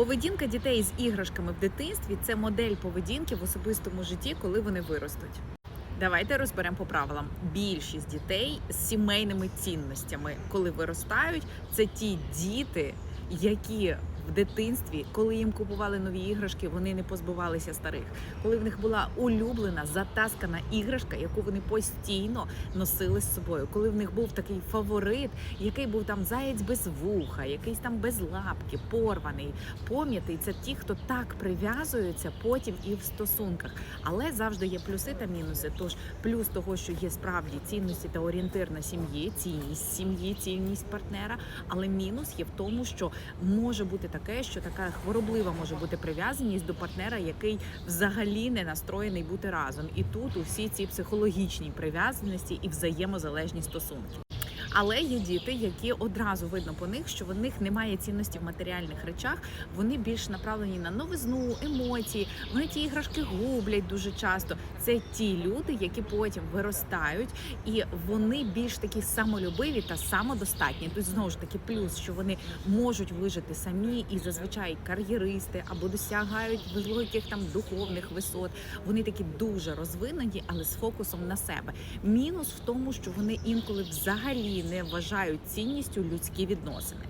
Поведінка дітей з іграшками в дитинстві це модель поведінки в особистому житті, коли вони виростуть. Давайте розберемо по правилам. Більшість дітей з сімейними цінностями, коли виростають, це ті діти, які дитинстві, коли їм купували нові іграшки, вони не позбувалися старих. Коли в них була улюблена затаскана іграшка, яку вони постійно носили з собою. Коли в них був такий фаворит, який був там заєць без вуха, якийсь там без лапки, порваний, пом'ятий. Це ті, хто так прив'язуються потім і в стосунках. Але завжди є плюси та мінуси. Тож плюс того, що є справді цінності та орієнтир на сім'ї, цінність сім'ї, цінність партнера. Але мінус є в тому, що може бути таке, що така хвороблива може бути прив'язаність до партнера, який взагалі не настроєний бути разом. І тут усі ці психологічні прив'язаності і взаємозалежні стосунки. Але є діти, які одразу видно по них, що в них немає цінності в матеріальних речах. Вони більш направлені на новизну, емоції. Вони ті іграшки гублять дуже часто. Це ті люди, які потім виростають, і вони більш такі самолюбиві та самодостатні. Тут знову ж таки плюс, що вони можуть вижити самі і зазвичай кар'єристи або досягають великих там духовних висот. Вони такі дуже розвинені, але з фокусом на себе. Мінус в тому, що вони інколи взагалі не вважають цінністю людські відносини.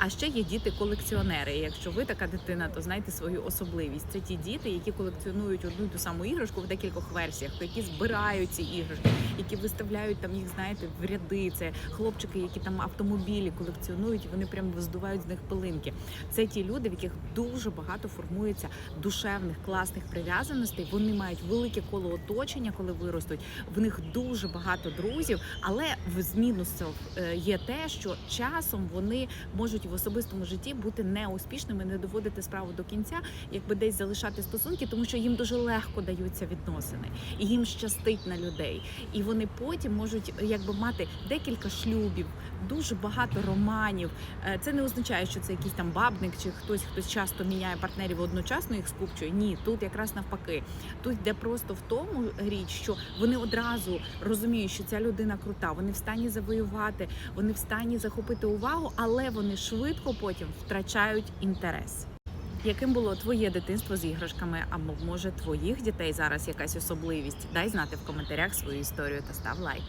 А ще є діти-колекціонери. Якщо ви така дитина, то знайте свою особливість. Це ті діти, які колекціонують одну і ту саму іграшку в декількох версіях, які збирають ці іграшки, які виставляють там їх, знаєте, в ряди. Це хлопчики, які там автомобілі колекціонують, вони прямо здувають з них пилинки. Це ті люди, в яких дуже багато формується душевних класних прив'язаностей. Вони мають велике коло оточення, коли виростуть. В них дуже багато друзів, але з мінусів е, є те, що часом вони можуть в особистому житті бути неуспішними, не доводити справу до кінця, якби десь залишати стосунки, тому що їм дуже легко даються відносини, і їм щастить на людей. І вони потім можуть якби мати декілька шлюбів, дуже багато романів. Е, Це не означає, що це якийсь там бабник чи хтось, хтось часто міняє партнерів одночасно їх скупчує. Ні, тут якраз навпаки. Тут йде просто в тому річ, що вони одразу розуміють, що ця людина крута, вони в стані завоювати, вони в стані захопити увагу, але вони швидко потім втрачають інтерес. Яким було твоє дитинство з іграшками, або може твоїх дітей зараз якась особливість? Дай знати в коментарях свою історію та став лайк.